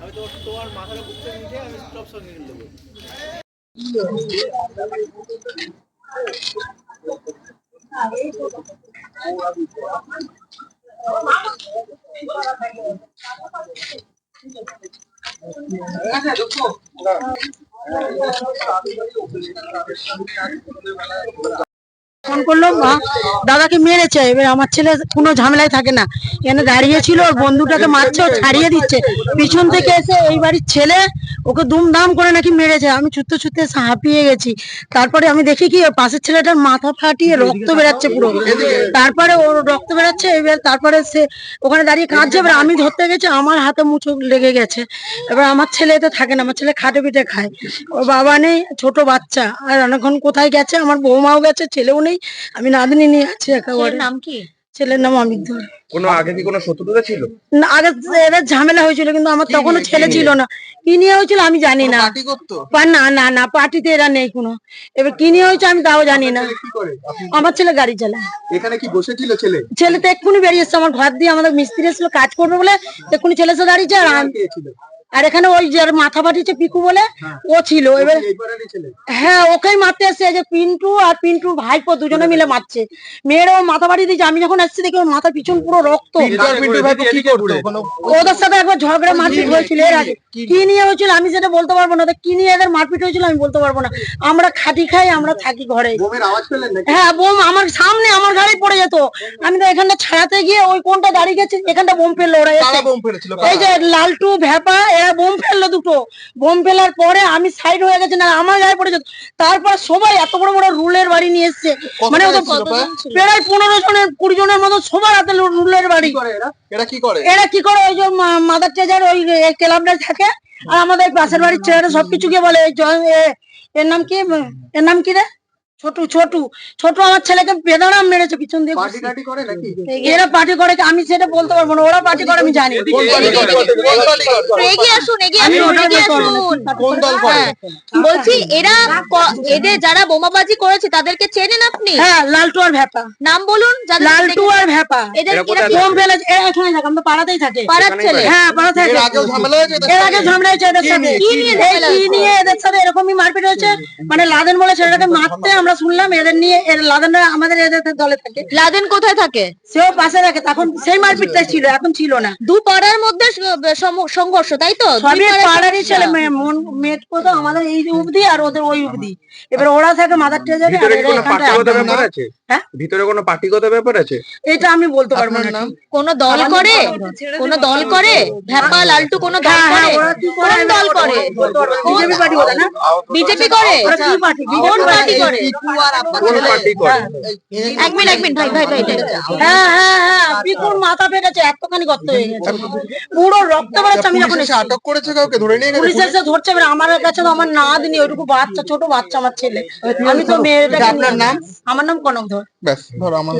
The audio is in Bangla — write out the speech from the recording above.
আমি তো তোমার মাথাটা বুঝতে নিতে আমি স্টপ সঙ্গে নিয়ে দেবো 他这都做糊了。他这个打这个六十厘米那个香烟对面那个 ফোন করল, মা, দাদাকে মেরেছে। এবার আমার ছেলে কোনো ঝামেলায় থাকে না। এখানে দাঁড়িয়ে ছিল, ওর বন্ধুটাকে মারছে, ও ছাড়িয়ে দিচ্ছে। পিছন থেকে এসে এই বাড়ির ছেলে ওকে দুমদাম করে নাকি মেরেছে। আমি ছুটতে ছুটতে হাঁপিয়ে গেছি। তারপরে আমি দেখি কি পাশের ছেলেটার মাথা ফাটিয়ে রক্ত বেরাচ্ছে পুরো। তারপরে ওর রক্ত বেরাচ্ছে, এবার তারপরে সে ওখানে দাঁড়িয়ে কাঁদছে। এবার আমি ধরতে গেছি, আমার হাতে মুচো লেগে গেছে। এবার আমার ছেলে এতে থাকে না, আমার ছেলে খাটে পিঠে খায়। ওর বাবা নেই, ছোট বাচ্চা। আর অনেকক্ষণ কোথায় গেছে, আমার বৌমাও গেছে, ছেলেও নেই। আমি নাতনি নিয়ে আছি একেবারে নাম কি? ছেলের নাম অমিত ধর। কোনো আগে কি কোনো শত্রুতা ছিল? না, আগে এদের ঝামেলা হয়েছিল কিন্তু আমার তখনও ছেলে ছিল না। কি নিয়ে হয়েছিল আমি জানি না। পার্টি করতো? না না না পার্টিতে এরা নেই কোনো। এবার কি নিয়ে হয়েছে আমি তাও জানি না। কি করে? আপনি আমার ছেলে গাড়ি চালায়। এখানে কি বসেছিল ছেলে ছেলে? তো এক্ষুনি বেরিয়ে এসছে আমার ঘর দিয়ে আমাদের মিস্ত্রি এসেছিল কাজ করবে বলে এক্ষুনি ছেলে এসে দাঁড়িয়েছে আর ছিল? আর এখানে ওই যার মাথা ফাটিয়েছে পিকু বলে ও ছিল। এবার হ্যাঁ ওকেই মারতে এসছে যে পিন্টু আর পিন্টুর ভাইপো দুজনে মিলে মারছে। মেয়েরা ওর মাথা বাড়িয়ে দিয়েছে আমি যখন আসছি দেখি ওর মাথার পিছন পুরো রক্ত। ওদের সাথে একবার ঝগড়া মারপিট হয়েছিল এর আগে। কি নিয়ে হয়েছিল আমি সেটা বলতে পারব না। কি নিয়ে এদের মারপিট হয়েছিল আমি বলতে পারব না। আমরা খাটি খাই আমরা থাকি ঘরে। বোমের আওয়াজ পেলেন নাকি? হ্যাঁ বোম আমার সামনে আমার গাড়ি পড়ে যেত। আমি তো এখানটা ছাড়াতে গিয়ে ওই কোনটা দাঁড়িয়ে গেছে এখানটা বোম ফেলল ওরা এই যে লালটু ভ্যাপা এরা বোম ফেলল দুটো। বোম ফেলার পরে আমি সাইড হয়ে গেছি না আমার গায়ে পড়ে যেত তারপর সবাই এত বড় বড় রুলের বাড়ি নিয়ে এসছে। মানে প্রায়? পনেরো জনের কুড়ি জনের মতো সবার হাতে রুলের বাড়ি। করে এরা? কি করে? এরা কি করে? ওই যে মাদার ট্রেজার ওই ক্লাবটা থাকে আর আমাদের পাশের বাড়ির ছেলেরা সবকিছু গিয়ে বলে এর নাম কি? এর নাম কি রে? ছোটু ছোটু ছোটু আমার ছেলেকে বেদারাম মেরেছে পিছন দিয়ে পার্টি টাটি করে নাকি এরা পার্টি করে আমি সেটা বলতে পারব না ওরা পার্টি করে আমি জানি হ্যাঁ, বলছি এরা এদের যারা বোমাবাজি করেছে তাদেরকে চেনেন আপনি হ্যাঁ লালটু আর ভ্যাপা নাম বলুন লালটু আর ভ্যাপা এদের বোম ফেলেছে এরা এখানে থাকে আমরা পাড়াতেই থাকে পাড়ার ছেলে হ্যাঁ পাড়া থাকে এর? আগে ঝামেলা হয়েছে এদের সাথে কি নিয়ে কি নিয়ে এদের সাথে এরকমই মারপিট হয়েছে মানে লাদেন বলে ছেলেটাকে মারতে আমরা শুনলাম এদের নিয়ে এর লাদেনরা আমাদের এদের দলে থাকে। লাদেন কোথায় থাকে? সেও পাশে থাকে তখন সেই মারপিটটা ছিল এখন ছিল না। দু পাড়ার মধ্যে সম- সংঘর্ষ তাই তো? দুই সবই পাড়ার পাড়ারই সমস্যা। ছেলে মেয়ে মন মেট তো আমাদের এই অবধি আর ওদের ওই অবধি। এবার ওরা থাকে মাদার ট্রেজারে আর ভিতরে কি এরা কোনো এখানটায় পার্টিগত আড্ডা ব্যাপার মারে। আছে? হ্যাঁ? ভিতরে কোনো পার্টিগত ব্যাপার আছে? এটা আমি বলতে পারব না কোন দল করে? কোন দল করে? ভ্যাপা লালটু কোন দল হ্যাঁ, হ্যাঁ, করে কোন দল করে? বিজেপি পার্টি করে না? বিজেপি করে? কোন পার্টি করে? কোন পার্টি করে? এক মিনিট এক মিনিট ভাই ভাই ভাই হ্যাঁ হ্যাঁ হ্যাঁ হ্যাঁ কোন মাথা এতখানি গর্ত হয়ে গেছে পুরো রক্ত বেরোচ্ছে আমি যখন এসেছি। আটক করেছে কাউকে ধরে নিয়ে পুলিশ এসে ধরছে এবার আমার কাছে তো আমার না দিনি ওইটুকু বাচ্চা ছোট বাচ্চা আমার ছেলে আমি তো মেয়েটাকে আপনার নিয়ে- নাম? আমার নাম কনক ধর ব্যাস ধরো আমার